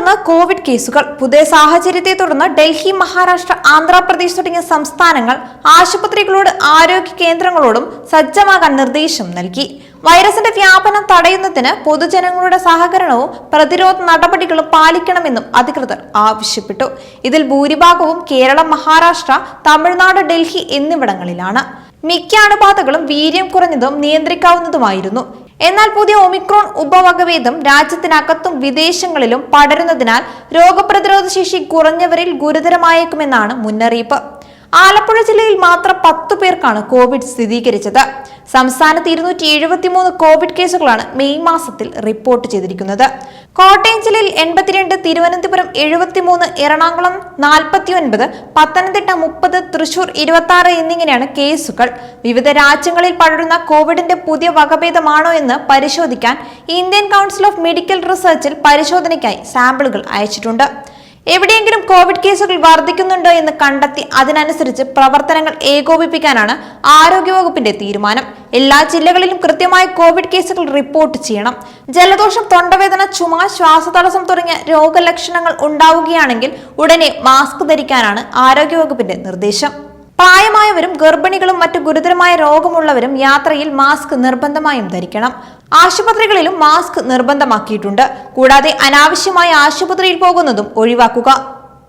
തുടർന്ന് കോവിഡ് കേസുകൾ പുതിയ സാഹചര്യത്തെ തുടർന്ന് ഡൽഹി മഹാരാഷ്ട്ര ആന്ധ്രാപ്രദേശ് തുടങ്ങിയ സംസ്ഥാനങ്ങൾ ആശുപത്രികളോട് ആരോഗ്യ കേന്ദ്രങ്ങളോടും സജ്ജമാകാൻ നിർദ്ദേശം നൽകി. വൈറസിന്റെ വ്യാപനം തടയുന്നതിന് പൊതുജനങ്ങളുടെ സഹകരണവും പ്രതിരോധ നടപടികളും പാലിക്കണമെന്നും അധികൃതർ ആവശ്യപ്പെട്ടു. ഇതിൽ ഭൂരിഭാഗവും കേരളം മഹാരാഷ്ട്ര തമിഴ്നാട് ഡൽഹി എന്നിവിടങ്ങളിലാണ്. മിക്ക അണുബാധകളും വീര്യം കുറഞ്ഞതും നിയന്ത്രിക്കാവുന്നതുമായിരുന്നു. എന്നാൽ പുതിയ ഒമിക്രോൺ ഉപവകഭേദം രാജ്യത്തിനകത്തും വിദേശങ്ങളിലും പടരുന്നതിനാൽ രോഗപ്രതിരോധ ശേഷി കുറഞ്ഞവരിൽ ഗുരുതരമായേക്കുമെന്നാണ് മുന്നറിയിപ്പ്. ആലപ്പുഴ ജില്ലയിൽ മാത്രം പത്തു പേർക്കാണ് കോവിഡ് സ്ഥിരീകരിച്ചത്. സംസ്ഥാനത്ത് ഇരുന്നൂറ്റി എഴുപത്തിമൂന്ന് കോവിഡ് കേസുകളാണ് മെയ് മാസത്തിൽ റിപ്പോർട്ട് ചെയ്തിരിക്കുന്നത്. കോട്ടയം ജില്ലയിൽ എൺപത്തിരണ്ട് തിരുവനന്തപുരം എഴുപത്തിമൂന്ന് എറണാകുളം നാൽപ്പത്തി ഒൻപത് പത്തനംതിട്ട മുപ്പത് തൃശൂർ ഇരുപത്തി ആറ് എന്നിങ്ങനെയാണ് കേസുകൾ. വിവിധ രാജ്യങ്ങളിൽ പടരുന്ന കോവിഡിന്റെ പുതിയ വകഭേദമാണോ എന്ന് പരിശോധിക്കാൻ ഇന്ത്യൻ കൗൺസിൽ ഓഫ് മെഡിക്കൽ റിസർച്ചിൽ പരിശോധനയ്ക്കായി സാമ്പിളുകൾ അയച്ചിട്ടുണ്ട്. എവിടെയെങ്കിലും കോവിഡ് കേസുകൾ വർദ്ധിക്കുന്നുണ്ടോ എന്ന് കണ്ടെത്തി അതിനനുസരിച്ച് പ്രവർത്തനങ്ങൾ ഏകോപിപ്പിക്കാനാണ് ആരോഗ്യവകുപ്പിന്റെ തീരുമാനം. എല്ലാ ജില്ലകളിലും കൃത്യമായി കോവിഡ് കേസുകൾ റിപ്പോർട്ട് ചെയ്യണം. ജലദോഷം തൊണ്ടവേദന ചുമ ശ്വാസതടസ്സം തുടങ്ങിയ രോഗലക്ഷണങ്ങൾ ഉണ്ടാവുകയാണെങ്കിൽ ഉടനെ മാസ്ക് ധരിക്കാനാണ് ആരോഗ്യവകുപ്പിന്റെ നിർദ്ദേശം. പ്രായമായവരും ഗർഭിണികളും മറ്റു ഗുരുതരമായ രോഗമുള്ളവരും യാത്രയിൽ മാസ്ക് നിർബന്ധമായും ധരിക്കണം. ആശുപത്രികളിലും മാസ്ക് നിർബന്ധമാക്കിയിട്ടുണ്ട്. കൂടാതെ അനാവശ്യമായി ആശുപത്രിയിൽ പോകുന്നതും ഒഴിവാക്കുക.